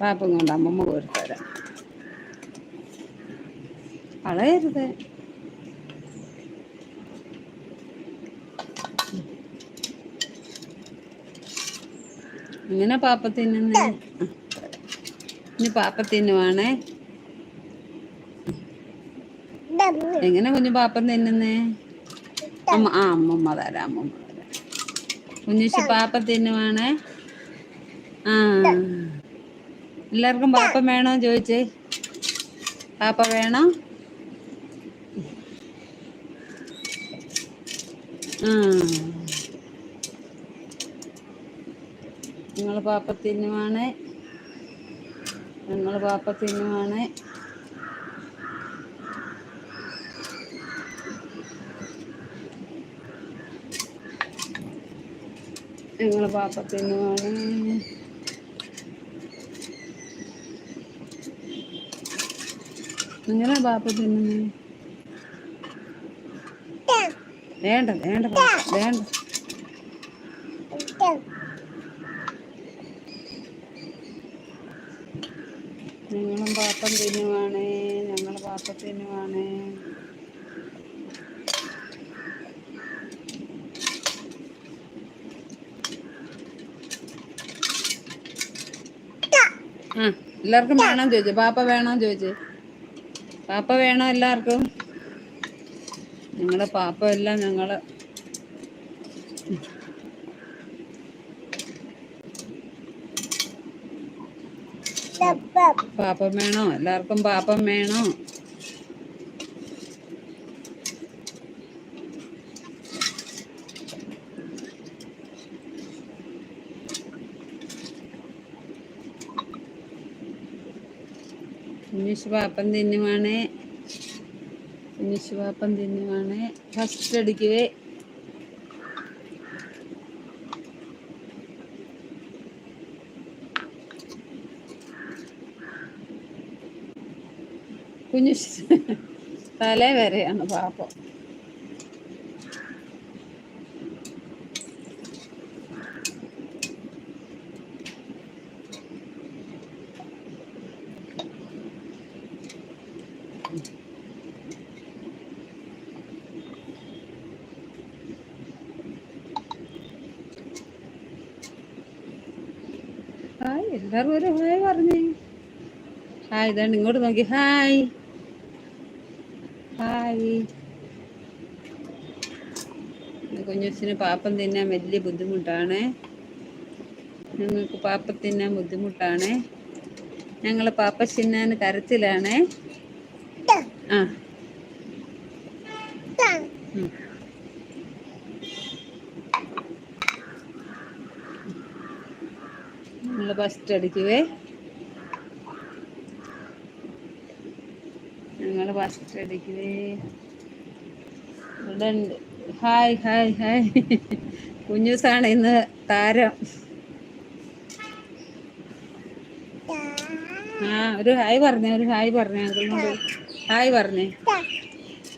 പാപ്പം കൊണ്ട് അമ്മമ്മ കോരിത്തരാം കളയരുത്. ഇങ്ങനെ പാപ്പ തിന്നുന്നേ. ഇനി പാപ്പ എങ്ങനെ കുഞ്ഞു പാപ്പം തിന്നുന്നേ? അമ്മ ആ അമ്മമ്മ തരാം അമ്മമ്മ തരാം. കുഞ്ഞുശി പാപ്പ തിന്നുവാണേ. ആ. എല്ലാവർക്കും പാപ്പ വേണോ ചോദിച്ചേ. പാപ്പ വേണോ? നിങ്ങൾ പാപ്പ തിന്നുവാണ്. നിങ്ങൾ പാപ്പ തിന്നുവാണ്. നിങ്ങൾ പാപ്പ തിന്നുവാണ്. നിങ്ങളെ പാപ്പ തിന്നുന്നേ. വേണ്ട വേണ്ട വേണ്ട. നിങ്ങളും പാപ്പം തിന്നുവാണേ ഞങ്ങൾ പാപ്പ തിന്നുവാണേ. എല്ലാവർക്കും വേണം ചോദിച്ചു? പാപ്പ വേണം ചോദിച്ചു? പാപ്പ വേണോ എല്ലാവർക്കും? നിങ്ങളുടെ പാപ്പ എല്ലാം ഞങ്ങൾ. പാപ്പം വേണോ? എല്ലാവർക്കും പാപ്പം വേണോ? പാപ്പം തിന്നുവാണേ. പാപ്പം തിന്നുവാണേ. ഫസ്റ്റ് അടിക്കുവേ കുഞ്ഞു തലേ വരെയാണ് പാപ്പം ഹായ് എല്ലാവരും ഒരു ഹായ് പറഞ്ഞേ. ഹായ് ഇതാണ് ഇങ്ങോട്ട് നോക്കി. ഹായ്. ഹായ്. കുഞ്ഞുസിന് പാപ്പം തിന്നാൻ വലിയ ബുദ്ധിമുട്ടാണ്. ഞങ്ങൾക്ക് പാപ്പം തിന്നാൻ ബുദ്ധിമുട്ടാണ്. ഞങ്ങൾ പാപ്പ ചിന്നാൻ കരച്ചിലാണ്. ആ ഉം. ഞങ്ങൾ ഫസ്റ്റ് അടിക്കുവേ. ഞങ്ങൾ ഫസ്റ്റ് അടിക്കുവേ. ഇവിടെ ഉണ്ട്. ഹായ് ഹായ് ഹായ് കുഞ്ഞൂസാണ് ഇന്ന് താരം. ആ ഒരു ഹായ് പറഞ്ഞേ ഒരു ഹായ് പറഞ്ഞേ അങ്കിളിനോട് ഹായ് പറഞ്ഞേ.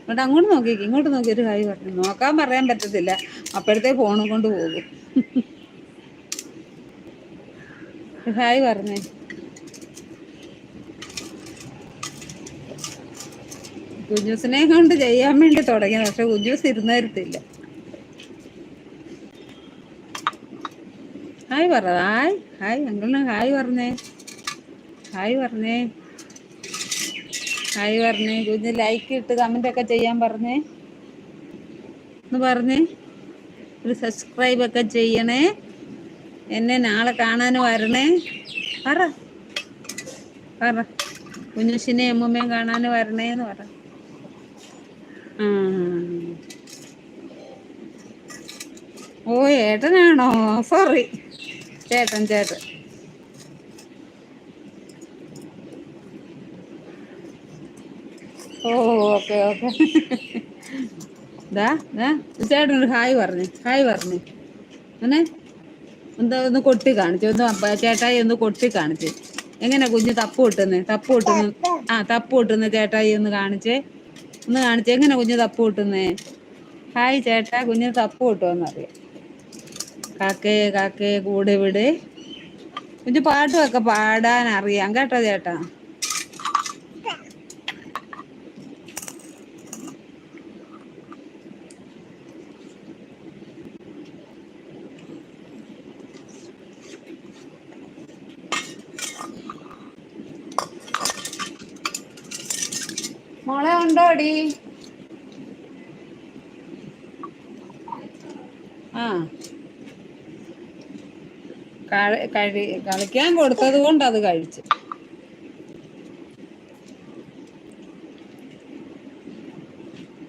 അങ്ങോട്ട് അങ്ങോട്ട് നോക്കിക്ക് ഇങ്ങോട്ട് നോക്കി ഒരു ഹായ് പറഞ്ഞു. നോക്കാൻ പറയാൻ പറ്റത്തില്ല. അപ്പോഴത്തെ ഫോണും കൊണ്ട് പോകും ഒരു ഹായ് പറഞ്ഞേ. കുഞ്ഞൂസിനെ കൊണ്ട് ചെയ്യാൻ വേണ്ടി തുടങ്ങിയത് പക്ഷെ കുഞ്ഞൂസ് ഇരുന്നേരത്തില്ല ഹായ് പറ ഹായ് ഹായ് അങ്കിളിന് ഹായ് പറഞ്ഞേ. ഹായ് പറഞ്ഞേ. ഹായ് പറഞ്ഞേ കുഞ്ഞ് ലൈക്ക് ഇട്ട് കമന്റ് ഒക്കെ ചെയ്യാൻ പറഞ്ഞേ. ഒന്ന് പറഞ്ഞേ ഒരു സബ്സ്ക്രൈബ് ഒക്കെ ചെയ്യണേ. എന്നെ നാളെ കാണാൻ വരണേ. പറ. പറ. കുഞ്ഞുശിനെ അമ്മൂമ്മയും കാണാൻ വരണേന്ന് പറ. ഓ ഏട്ടനാണോ? സോറി. ചേട്ടൻ ചേട്ടൻ. ഓ ഓക്കെ ഓക്കെ. ദാ ദാ. ചേട്ടൻ ഒരു ഹായ് പറഞ്ഞു. ഹായ് പറഞ്ഞു. അങ്ങനെ? ഒന്ന് കൊട്ടി കാണിച്ചു ഒന്ന് ചേട്ടായി ഒന്ന് കൊട്ടി കാണിച്ച്. എങ്ങനെ കുഞ്ഞ് തപ്പ് കിട്ടുന്നത് തപ്പ് കിട്ടുന്ന ആ തപ്പ് കിട്ടുന്ന ചേട്ടായി ഒന്ന് കാണിച്ചേ. ഒന്ന് കാണിച്ചേ. എങ്ങനെ കുഞ്ഞ് തപ്പ് കിട്ടുന്നേ ഹായ് ചേട്ടാ കുഞ്ഞ് തപ്പ് കിട്ടുമെന്ന് അറിയാം. കാക്കേ കാക്കേ കൂടെ വിട്. കുഞ്ഞു പാട്ടുമൊക്കെ പാടാൻ അറിയാം കേട്ടോ ചേട്ടാ? മോളെ ഉണ്ടോടി ആ. കഴി കളിക്കാൻ കൊടുത്തത് കൊണ്ട് അത് കഴിച്ചു.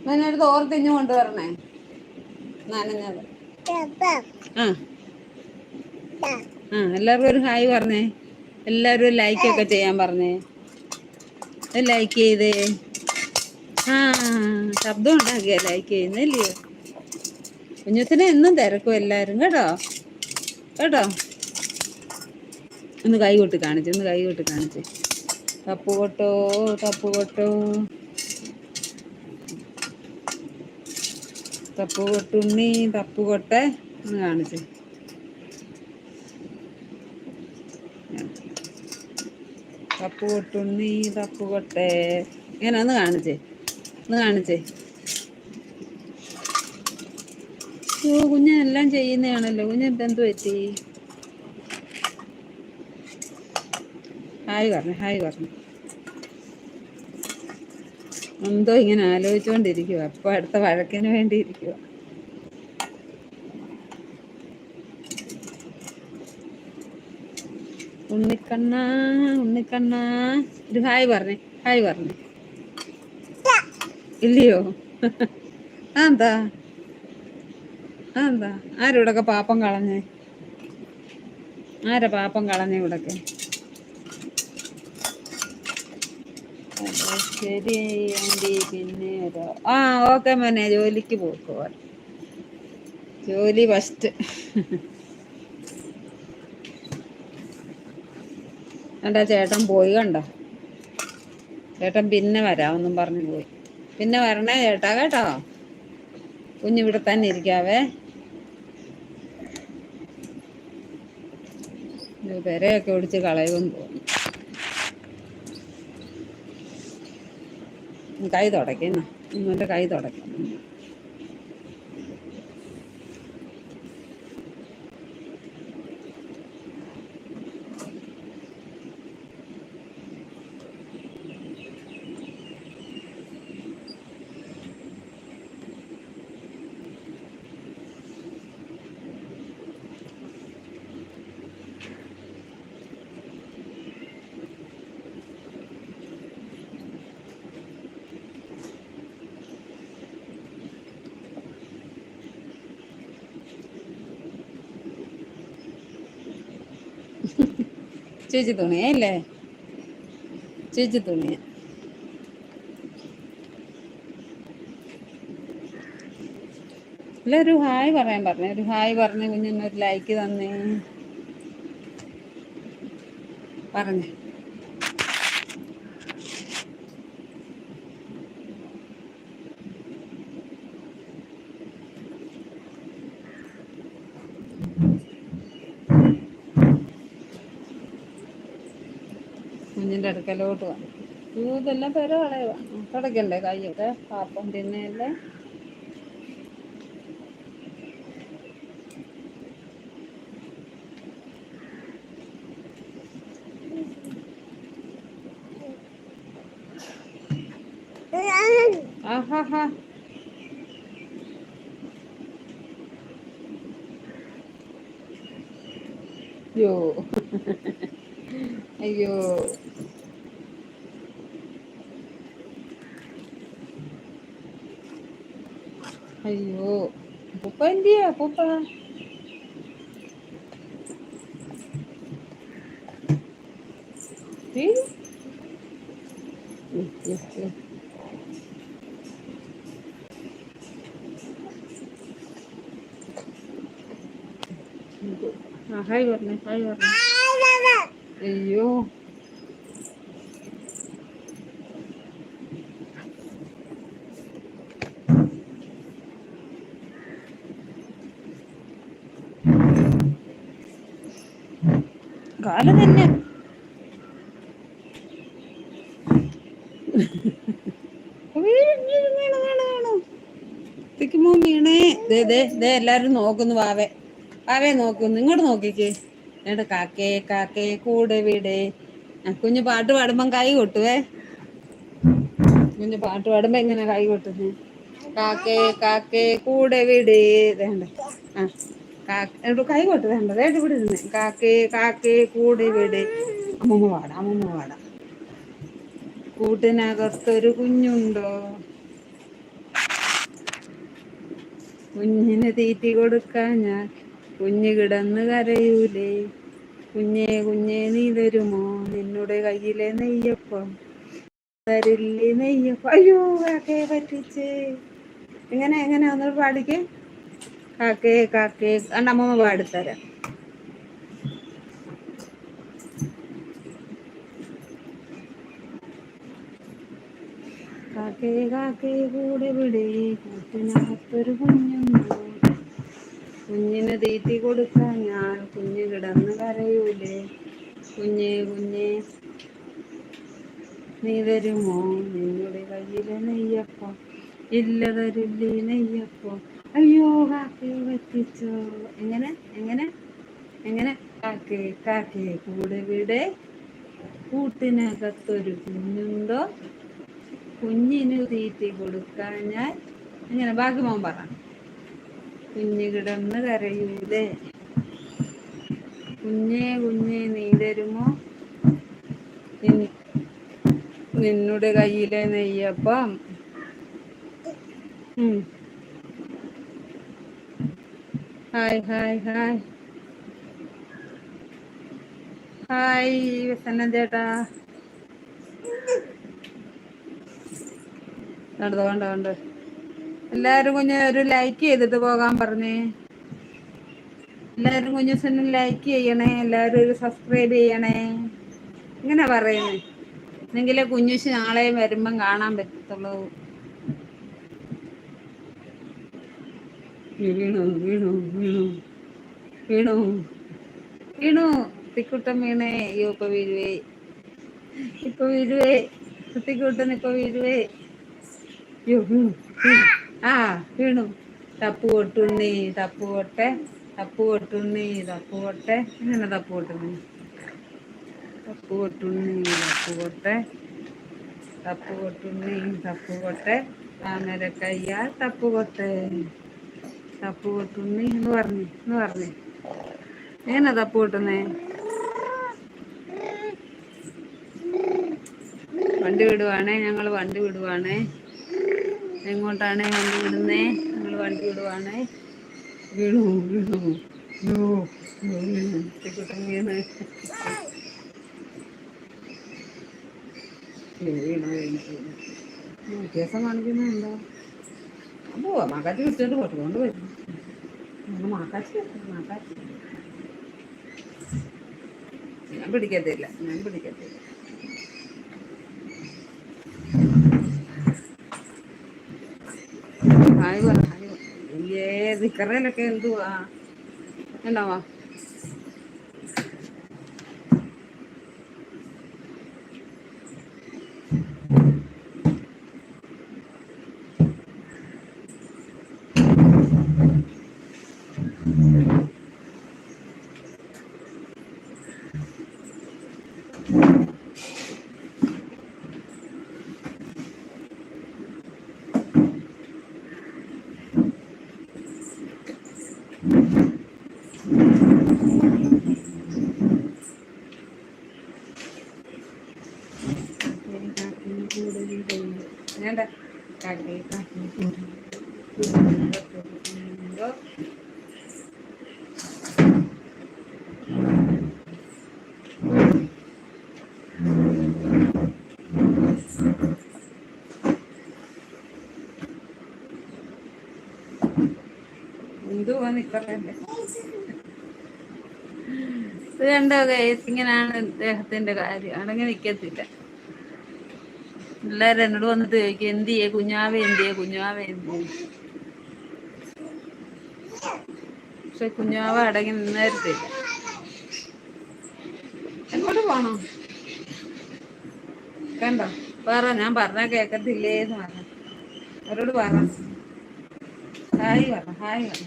ഞാനൊരു തോർത്തിഞ്ഞു കൊണ്ടുവരണേ. നനഞ്ഞത്. ആ. ആ എല്ലാവർക്കും ഒരു ഹായ് പറഞ്ഞേ. എല്ലാവരും ലൈക്ക് ഒക്കെ ചെയ്യാൻ പറഞ്ഞേ. ലൈക്ക് ചെയ്തേ. ശബ്ദം ഉണ്ടാക്കിയ ലൈക്ക് ചെയ്യുന്നില്ലയോ കുഞ്ഞുത്തിനെ എന്നും തിരക്കും എല്ലാവരും കേട്ടോ? കേട്ടോ? ഒന്ന് കൈ കൊട്ടി കാണിച്ചു ഒന്ന് കൈ കൊട്ടി കാണിച്ചു. തപ്പ് കൊട്ടോ തപ്പ് കൊട്ടോ തപ്പ് കൊട്ടുണ്ണി തപ്പ് കൊട്ടെ ഒന്ന് കാണിച്ചു. തപ്പ് കൊട്ടുണ്ണി തപ്പ് കൊട്ടെ ഇങ്ങനെ ഒന്ന് കാണിച്ചേ. ഒന്ന് കാണിച്ചേ. ഓ കുഞ്ഞെല്ലാം ചെയ്യുന്നതാണല്ലോ. കുഞ്ഞ എന്ത് പറ്റി? ഹായ് പറഞ്ഞു ഹായ് പറഞ്ഞു. എന്തോ ഇങ്ങനെ ആലോചിച്ചുകൊണ്ടിരിക്കുക അപ്പൊ അടുത്ത വഴക്കിന് വേണ്ടി ഇരിക്കുക ഉണ്ണിക്കണ്ണ ഉണ്ണിക്കണ്ണ. ഒരു ഹായ് പറഞ്ഞേ ഹായ് പറഞ്ഞു. ഇല്ലയോ? എന്താ എന്താ ആരിവിടൊക്കെ പാപ്പം കളഞ്ഞേ? ആരാ പാപ്പം കളഞ്ഞേ ഇവിടൊക്കെ? ശരി ആന്റി പിന്നെ ആ ഓക്കെ മോനെ ജോലിക്ക് പോക്കോ ജോലി ഫസ്റ്റ് എന്റെ ചേട്ടൻ പോയി കണ്ടോ? ചേട്ടൻ പിന്നെ വരാമെന്നും പറഞ്ഞു പോയി. പിന്നെ വരണേ ചേട്ടാ കേട്ടോ? കുഞ്ഞിവിടെ തന്നെ ഇരിക്കാവേ. പെരയൊക്കെ ഒടിച്ച് കളയുമെന്ന് തോന്നുന്നു കൈ തുടയ്ക്കുന്ന എന്റെ കൈ തുടയ്ക്കണം ചേച്ചി തുണിയല്ലേ ചേച്ചി തുണിയ. അല്ല ഒരു ഹായ് പറയാൻ പറഞ്ഞു. ഒരു ഹായ് പറഞ്ഞു കുഞ്ഞൊന്നൊരു ലൈക്ക് തന്നേ. പറഞ്ഞേ. കുഞ്ഞിന്റെ അടുക്കലോട്ട് വന്നു. ഇതെല്ലാം പേര് കളയുക തുടക്കണ്ടേ കൈയൊക്കെ പാപ്പം തിന്നയല്ലേ? ആഹാ അയ്യോ. അയ്യോ. അയ്യോ അപ്പൂപ്പ എന്തിയാ അപ്പൂപ്പ ഏ? ഉം, ഉം, ഉം. ആ ഹായ് പറഞ്ഞേ ഹായ് പറഞ്ഞേ അയ്യോ കാൽ തന്നെ. ദേ ദേ ദേ എല്ലാരും നോക്കുന്നു വാവേ. വാവേ നോക്കുന്നു. ഇങ്ങോട്ട് നോക്കിക്കേ. എന്നിട്ട് കാക്കേ കാക്കേ കൂടെ വീടേ. കുഞ്ഞു പാട്ട് പാടുമ്പം കൈ കൊട്ടുവേ. കുഞ്ഞു പാട്ട് പാടുമ്പോ എങ്ങനെ കൈ കൊട്ടുന്നു? കാക്കേ കാക്കേ കൂടെ വീടേ. വേണ്ട ആ. കൈ ഇവിടെ ഇരുന്ന്. കാക്കേ കാക്കേ കൂടി വീട് അമ്മമ്മ പാടാം അമ്മമ്മ പാടാം കൂട്ടിനകത്തൊരു കുഞ്ഞുണ്ടോ? കുഞ്ഞിന് തീറ്റി കൊടുക്കാൻ ഞാൻ കുഞ്ഞ് കിടന്ന് കരയൂലേ. കുഞ്ഞേ കുഞ്ഞേ നീ തരുമോ നിന്നുടെ കയ്യിലെ നെയ്യപ്പം. തരില്ലേ നെയ്യപ്പം. അയ്യോ കാക്കയെ പറ്റിച്ചേ. എങ്ങനെ എങ്ങനെ? ഒന്ന് പാടിക്കേ. അമ്മമ്മ പാടിത്തരാം കാക്കേ. കാക്കേ കൂടെ വിടെ. കൂട്ടിനകത്തൊരു കുഞ്ഞുണ്ടോ. കുഞ്ഞിന് തീറ്റി കൊടുക്കാൻ ഞാൻ കുഞ്ഞ് കിടന്ന് കരയൂലേ? കുഞ്ഞേ കുഞ്ഞേ. നീ തരുമോ നിങ്ങളുടെ കയ്യിലെ നെയ്യപ്പം. ഇല്ല തരില്ലേ നെയ്യപ്പം. അയ്യോ കാക്കേ പറ്റിച്ചോ. എങ്ങനെ എങ്ങനെ എങ്ങനെ? കാക്കേ കാക്കേ കൂടെ വിടെ. കൂട്ടിനകത്തൊരു കുഞ്ഞുണ്ടോ? കുഞ്ഞിന് തീറ്റി കൊടുക്കാൻ ഞാൻ എങ്ങനെ? ബാക്കി മോൻ പറ. കുഞ്ഞ് കിടന്ന് കരയൂലേ. കുഞ്ഞേ കുഞ്ഞേ നീ തരുമോ നിന്നുടെ കയ്യിലെ നെയ്യപ്പം. ഉം. ഹായ് ഹായ് ഹായ് ഹായ് വസന്നം ചേട്ടാ കണ്ടോ കണ്ടോ കണ്ടോ. എല്ലാവരും കുഞ്ഞ് ഒരു ലൈക്ക് ചെയ്തിട്ട് പോകാൻ പറഞ്ഞേ. എല്ലാവരും കുഞ്ഞു സെന്നും ലൈക്ക് ചെയ്യണേ എല്ലാവരും ഒരു സബ്സ്ക്രൈബ് ചെയ്യണേ. ഇങ്ങനെ പറയുന്നേ. എന്നെങ്കിലേ കുഞ്ഞുശി നാളെ വരുമ്പം കാണാൻ പറ്റത്തുള്ളൂ. വീണു വീണു വീണു. വീണു. വീണു. തിക്കുട്ടം വീണേ അയ്യോ ഇപ്പൊ വീഴുവേ. ഇപ്പൊ വീഴുവേ. കുട്ടിക്കുട്ടൻ ഇപ്പൊ വീഴുവേ. അയ്യോ. ആ വീണു. തപ്പ് കൊട്ടുണ്ണി തപ്പ് കൊട്ടെ തപ്പ് കൊട്ടുണ്ണി തപ്പ് കൊട്ടെ എങ്ങനെ തപ്പ് കൊട്ടുണ്ണി തപ്പ് കൊട്ടുണ്ണി തപ്പ് കൊട്ടെ തപ്പ് കൊട്ടുണ്ണി തപ്പ് കൊട്ടെ താമര കയ്യാൽ തപ്പ് കൊട്ടെ തപ്പ് കൊട്ടുണ്ണി എന്ന് പറഞ്ഞു എന്ന് പറഞ്ഞു. എങ്ങനെ തപ്പ് കൊട്ടുന്നേ വണ്ടി വിടുവാണേ ഞങ്ങൾ വണ്ടി വിടുവാണേ. എങ്ങോട്ടാണ് വണ്ടി വിടുന്നേ? ഞങ്ങൾ വണ്ടി വിടുവാണേ. വീണു വീണു വീണു. വീണ് വീണു വീണു വീണു വീണു. വരും ഞങ്ങൾ മാക്കാച്ചി വെക്കും, മാക്കാച്ചി ഞാൻ പിടിക്കത്തില്ല ഞാൻ പിടിക്കത്തില്ല ഹായ് പറ ഏത് കറയിലൊക്കെ എന്തുവാ? ഉണ്ടാവാ? വേണ്ട കാക്കേ കാക്കേ കൂടെ എന്തുവാ നിക്കറല്ലേ ഇത് കണ്ടോ ഇങ്ങനെയാണ് ഇദ്ദേഹത്തിന്റെ കാര്യം. അടങ്ങി നിക്കത്തില്ല. എല്ലാരും എന്നോട് വന്നിട്ട് ചോദിക്കും എന്തിയെ? കുഞ്ഞാവ എന്തിയെ? കുഞ്ഞാവ എന്തിയെ? പക്ഷെ കുഞ്ഞാവ അടങ്ങി നിന്നേരത്തില്ല പോണോ. കണ്ടോ? പറ ഞാൻ പറഞ്ഞ കേക്കത്തില്ലേന്ന് പറഞ്ഞു. അവരോട് പറ. ഹായ് പറ ഹായ് പറ.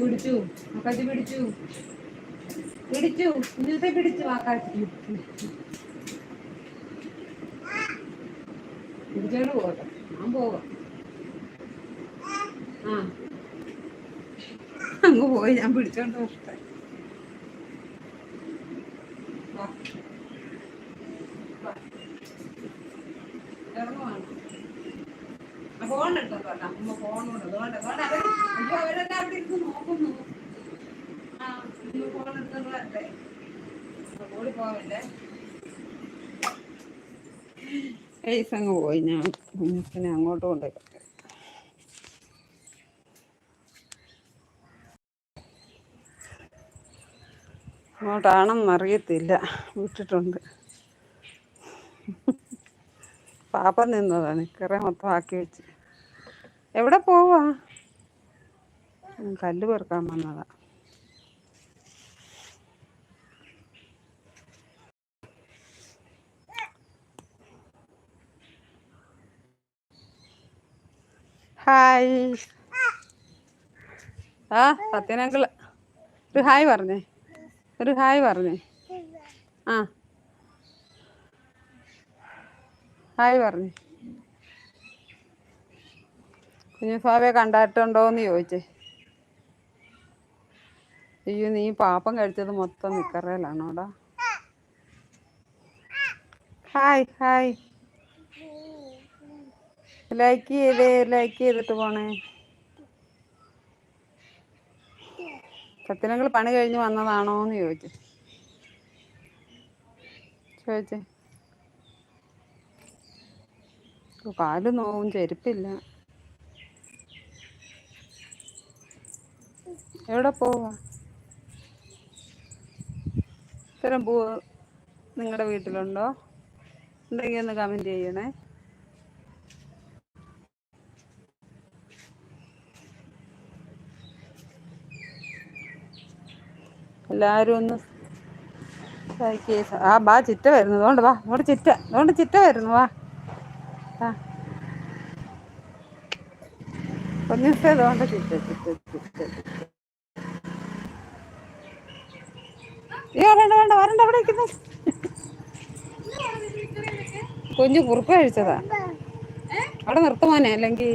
പിടിച്ചു കത്തി പിടിച്ചു. പിടിച്ചു ഇന്നത്തെ പിടിച്ചു ആ കാത്തി പിടിച്ചോണ്ട് പോകട്ടെ. ഞാൻ പോവാ. ആ. അങ്ങ് പോയി ഞാൻ പിടിച്ചോണ്ട് പോകട്ടെ. ഇറങ്ങുവാണ് എടുത്തോ അമ്മ ഫോണുണ്ട് അയ്യോ നോക്കുന്നു. ആ അങ്ങ് പോയി. ഞാൻ കുഞ്ഞിനെ അങ്ങോട്ട് കൊണ്ടുപോയി. അങ്ങോട്ടാണെന്ന് അറിയത്തില്ല. വിട്ടിട്ടുണ്ട്. പാപ്പ നിന്നതാണ് നിക്കറെ മൊത്തം ആക്കി വെച്ച്. എവിടെ പോവാ? കല്ല് പെറുക്കാൻ വന്നതാ. ഹായ്. ആ സത്യനങ്കിൾ ഒരു ഹായ് പറഞ്ഞേ. ഒരു ഹായ് പറഞ്ഞേ. ആ. ഹായ് പറഞ്ഞേ. കുഞ്ഞുഫാവയെ കണ്ടിട്ടുണ്ടോന്ന് ചോദിച്ചേ. അയ്യോ നീ പാപ്പം കഴിച്ചത് മൊത്തം നിക്കറയിലാണോടാ ഹായ് ഹായ്. ലൈക്ക് ചെയ്തേ ലൈക്ക് ചെയ്തിട്ട് പോണേ. സത്യനങ്ങൾ പണി കഴിഞ്ഞ് വന്നതാണോന്ന് ചോദിച്ചു. ചോദിച്ചേ. പാൽ നോവും ചെരുപ്പില്ല. എവിടെ പോവാ? ഇത്തരം പൂ നിങ്ങളുടെ വീട്ടിലുണ്ടോ? ഉണ്ടെങ്കിൽ ഒന്ന് കമന്റ് ചെയ്യണേ. എല്ലാരും ഒന്ന് ആ ബാ ചിറ്റ വരുന്നു. അതുകൊണ്ട് വാ അതുകൊണ്ട് ചിറ്റ അതുകൊണ്ട് ചിറ്റ വരുന്നു. വാ. ആ. കൊഞ്ഞിട്ട് അതുകൊണ്ട് ചിറ്റ ചിറ്റ ചിറ്റ ചിറ്റ അയ്യോ വേണ്ട വേണ്ട വരണ്ട അവിടെ കുഞ്ഞു കുറുക്ക് കഴിച്ചതാ. അവിടെ നിർത്തുമോനെ അല്ലെങ്കിൽ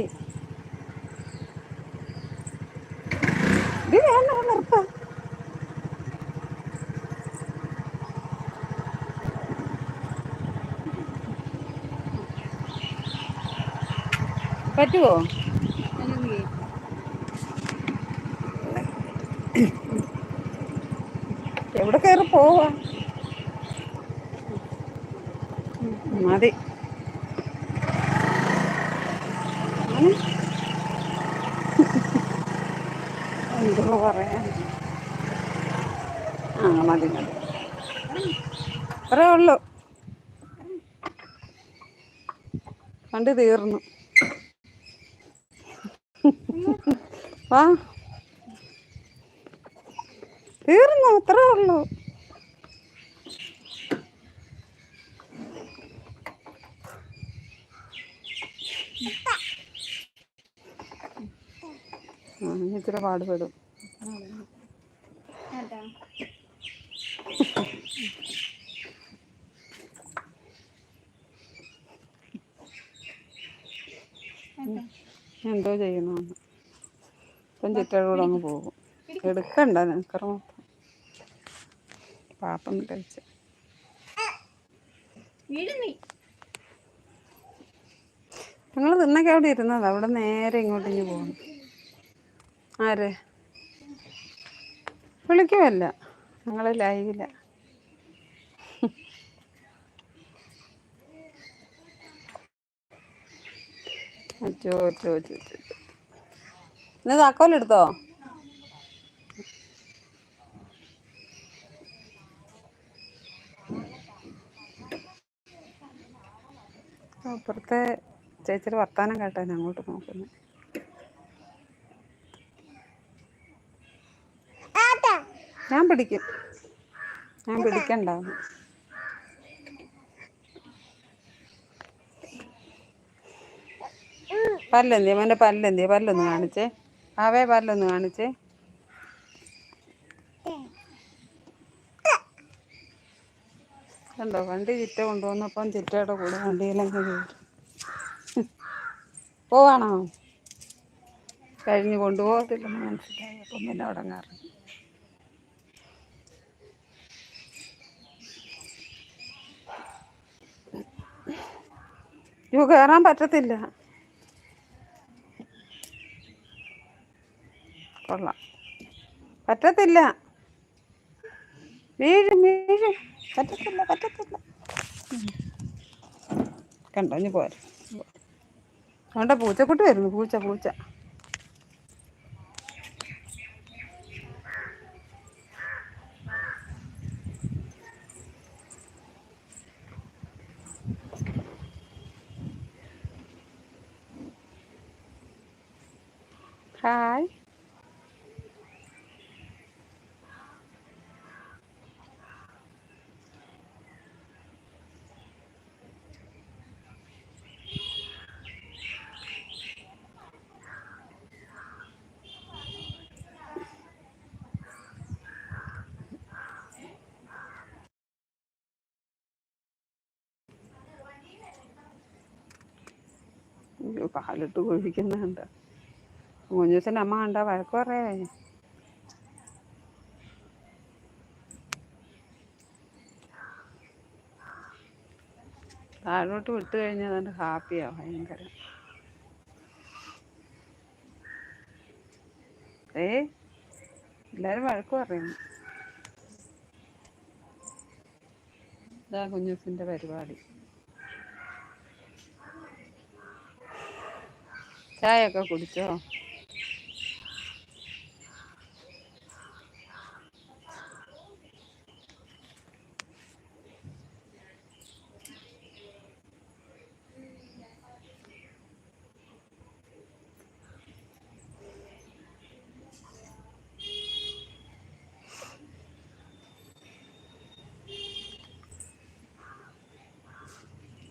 നിർത്താം. പറ്റുമോ എവിടെ കയറി പോവാ. മതി. എന്തോ പറയാൻ. ആ മതി മതി. അത്രേ ഉള്ളു. കണ്ട് തീർന്നു. വാ. തീർന്നു അത്രേ ഉള്ളു. ഇച്ചിരി പാടുപെടും. എന്തോ ചെയ്യണമെന്ന് ഇപ്പം ചിറ്റയുടെ കൂടെ അങ്ങ് പോകും. എടുക്കണ്ട നിനക്കറ മൊത്തം പാപ്പം കഴിച്ച. ഞങ്ങൾ തിന്നൊക്കെ അവിടെ ഇരുന്നത്. അവിടെ നേരെ ഇങ്ങോട്ട് ഇങ്ങ് പോകുന്നു ആര്? വിളിക്കുമല്ല ഞങ്ങൾ ലൈവില. അച്ചോ താക്കോലെടുത്തോ അപ്പുറത്തെ ചേച്ചിയുടെ വർത്താനം കേട്ടാ ഞാൻ അങ്ങോട്ട് നോക്കുന്നത് ഞാൻ പിടിക്കും. ഞാൻ പിടിക്കണ്ട. പല്ലെന്തി മോന്റെ പല്ലെന്തി പല്ലൊന്ന് കാണിച്ചേ. ആവേ പല്ലൊന്ന് കാണിച്ചേ. കണ്ടോ വണ്ടി ചിറ്റ കൊണ്ടുവന്നപ്പം ചിറ്റയുടെ കൂടെ വണ്ടിയിലങ്ങ് കയറി. പോവാണോ? കഴിഞ്ഞ് കൊണ്ടുപോകത്തില്ലെന്ന് മനസ്സിലായി. അപ്പം പിന്നെ അവിടെ അയ്യോ കയറാൻ പറ്റത്തില്ല. കൊള്ളാം. പറ്റത്തില്ല. വീഴും വീഴും. പറ്റത്തില്ല പറ്റത്തില്ല. കണ്ടോ ഇനി പോരാ. അതുകൊണ്ട് പൂച്ചക്കുട്ടി വരുന്നു പൂച്ച പൂച്ച. ഹായ് അയ്യോ കാലിട്ട് കൊഴിക്കുന്നുണ്ട് കുഞ്ഞൂസിന്റെ അമ്മ കണ്ടാ വഴക്ക് പറയേ. താഴോട്ട് വിട്ട് കഴിഞ്ഞാൽ അതുകൊണ്ട് ഹാപ്പിയാ ഭയങ്കര. ഏ എല്ലാരും വഴക്ക് പറയും ഇതാ കുഞ്ഞൂസിന്റെ പരിപാടി. ചായയൊക്കെ കുടിച്ചോ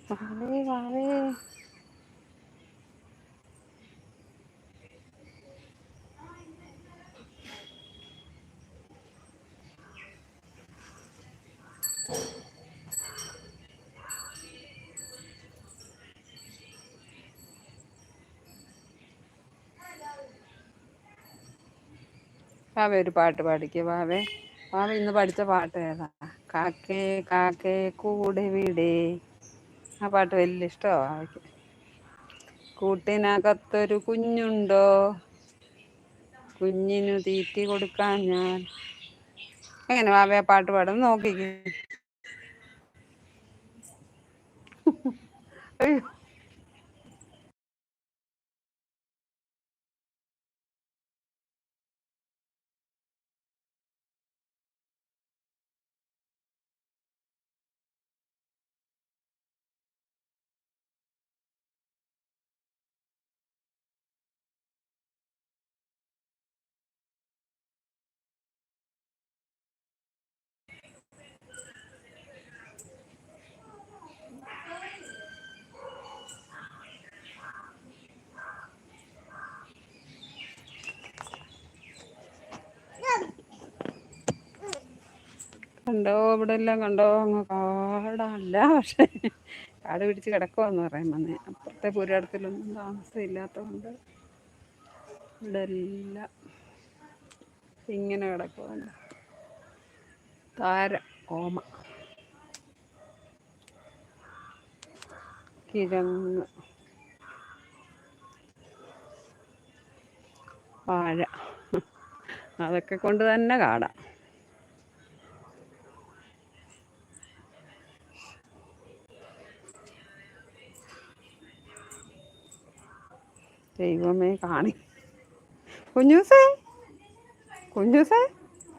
വാവേ വാവേ വാവേ ഒരു പാട്ട് പാടിക്കുക വാവേ. വാവ ഇന്ന് പഠിച്ച പാട്ട് ഏതാ? കാക്കേ കാക്കേ കൂടെ വീടേ. ആ പാട്ട് വലിയ ഇഷ്ടമാണ് വാവയ്ക്ക്. കൂട്ടിനകത്തൊരു കുഞ്ഞുണ്ടോ? കുഞ്ഞിനു തീറ്റി കൊടുക്കാൻ ഞാൻ. എങ്ങനെ വാവേ പാട്ട് പാടും? നോക്കിക്കേ. അയ്യോ കണ്ടോ? ഇവിടെ എല്ലാം കണ്ടോ? അങ്ങ് കാടല്ല പക്ഷേ കാട് പിടിച്ച് കിടക്കുവാന്ന് പറയാൻ വന്നേ. അപ്പുറത്തെ പുരാടത്തിലൊന്നും താമസമില്ലാത്തതുകൊണ്ട് ഇവിടെ എല്ലാം ഇങ്ങനെ കിടക്കുവാണ്. താര ഓമ കിഴങ്ങ്. വാഴ. അതൊക്കെ കൊണ്ട് തന്നെ കാടാം. ദൈവമേ കാണി. കുഞ്ഞൂസേ കുഞ്ഞൂസേ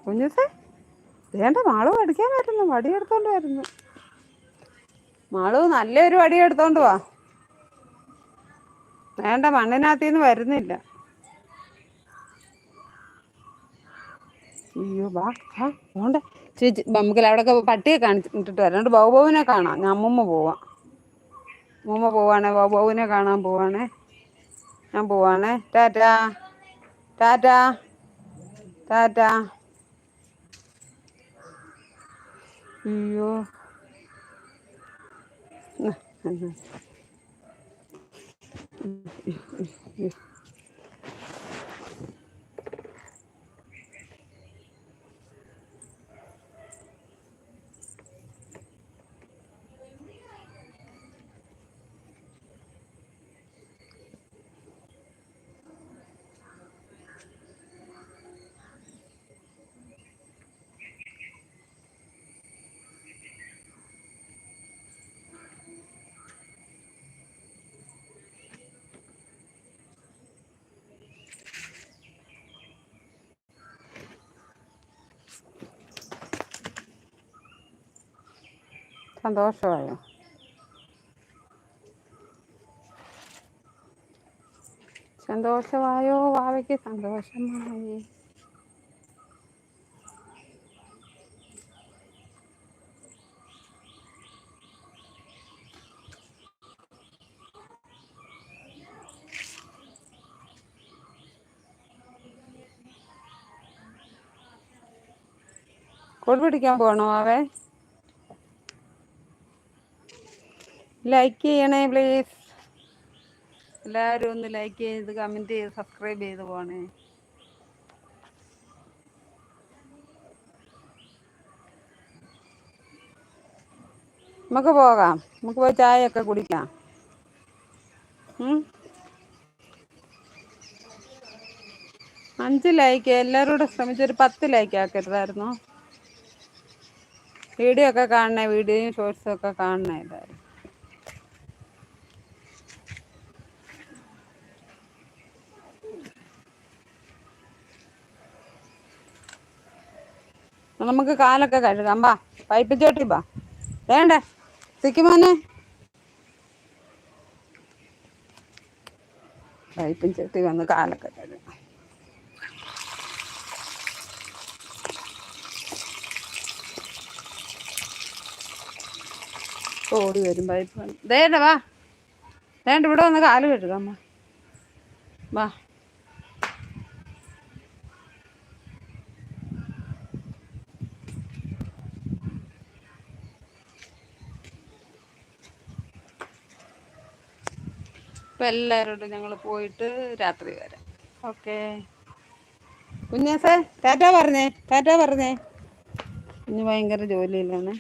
കുഞ്ഞൂസേ. വേണ്ട മാളു അടിക്കാൻ വരുന്നു വടി എടുത്തോണ്ട് വരുന്നു. മാളു നല്ലൊരു വടി എടുത്തോണ്ട് വാ. വേണ്ട മണ്ണിനകത്തിന്ന് വരുന്നില്ല. അയ്യോ വാ പോണ്ട. ചേച്ചി നമുക്ക് അവിടെയൊക്കെ പട്ടിയെ കാണിച്ചിട്ട് വരാണ്ട് ബൗബൗവിനെ കാണാം. ഞാൻ അമ്മുമ്മ പോവാം. അമ്മുമ്മ പോവാണേ ബൗബൗവിനെ കാണാൻ പോവാണേ. ഞാൻ പോവാണേ ടാറ്റാ ടാറ്റാ ടാറ്റാ അയ്യോ ഉം, ഉം, ഉം. സന്തോഷമായോ? സന്തോഷമായോ? വാവയ്ക്ക് സന്തോഷമായി. കോഴി പിടിക്കാൻ പോകണോ വാവേ? ലൈക്ക് ചെയ്യണേ പ്ലീസ് എല്ലാവരും ഒന്ന് ലൈക്ക് ചെയ്ത് കമന്റ് ചെയ്ത് സബ്സ്ക്രൈബ് ചെയ്ത് പോണേ. നമുക്ക് പോകാം. നമുക്ക് പോയി ചായയൊക്കെ കുടിക്കാം. അഞ്ച് ലൈക്ക് എല്ലാവരും കൂടെ ശ്രമിച്ചൊരു പത്ത് ലൈക്ക് ആക്കരുതായിരുന്നു? വീഡിയോ ഒക്കെ കാണണേ വീഡിയോയും ഷോർട്സും ഒക്കെ കാണണേ എല്ലാവരും. നമുക്ക് കാലൊക്കെ കഴുകാം. ബാ പൈപ്പ് ചോട്ടി ബാ. വേണ്ടേ? സിക്കുമോനെ പൈപ്പും ചോട്ടി വന്ന് കാലൊക്കെ കഴുകാം. ഓടി വരും പൈപ്പ് വന്ന്. ദേണ്ട വാ. വേണ്ട ഇവിടെ വന്ന് കാൽ കഴുകാം വാ. ഇപ്പം എല്ലാവരോടും ഞങ്ങൾ പോയിട്ട് രാത്രി വരാം. ഓക്കെ. കുഞ്ഞാസേ ടാറ്റ പറഞ്ഞേ ടാറ്റ പറഞ്ഞേ. കുഞ്ഞ് ഭയങ്കര ജോലിയിലാണ്.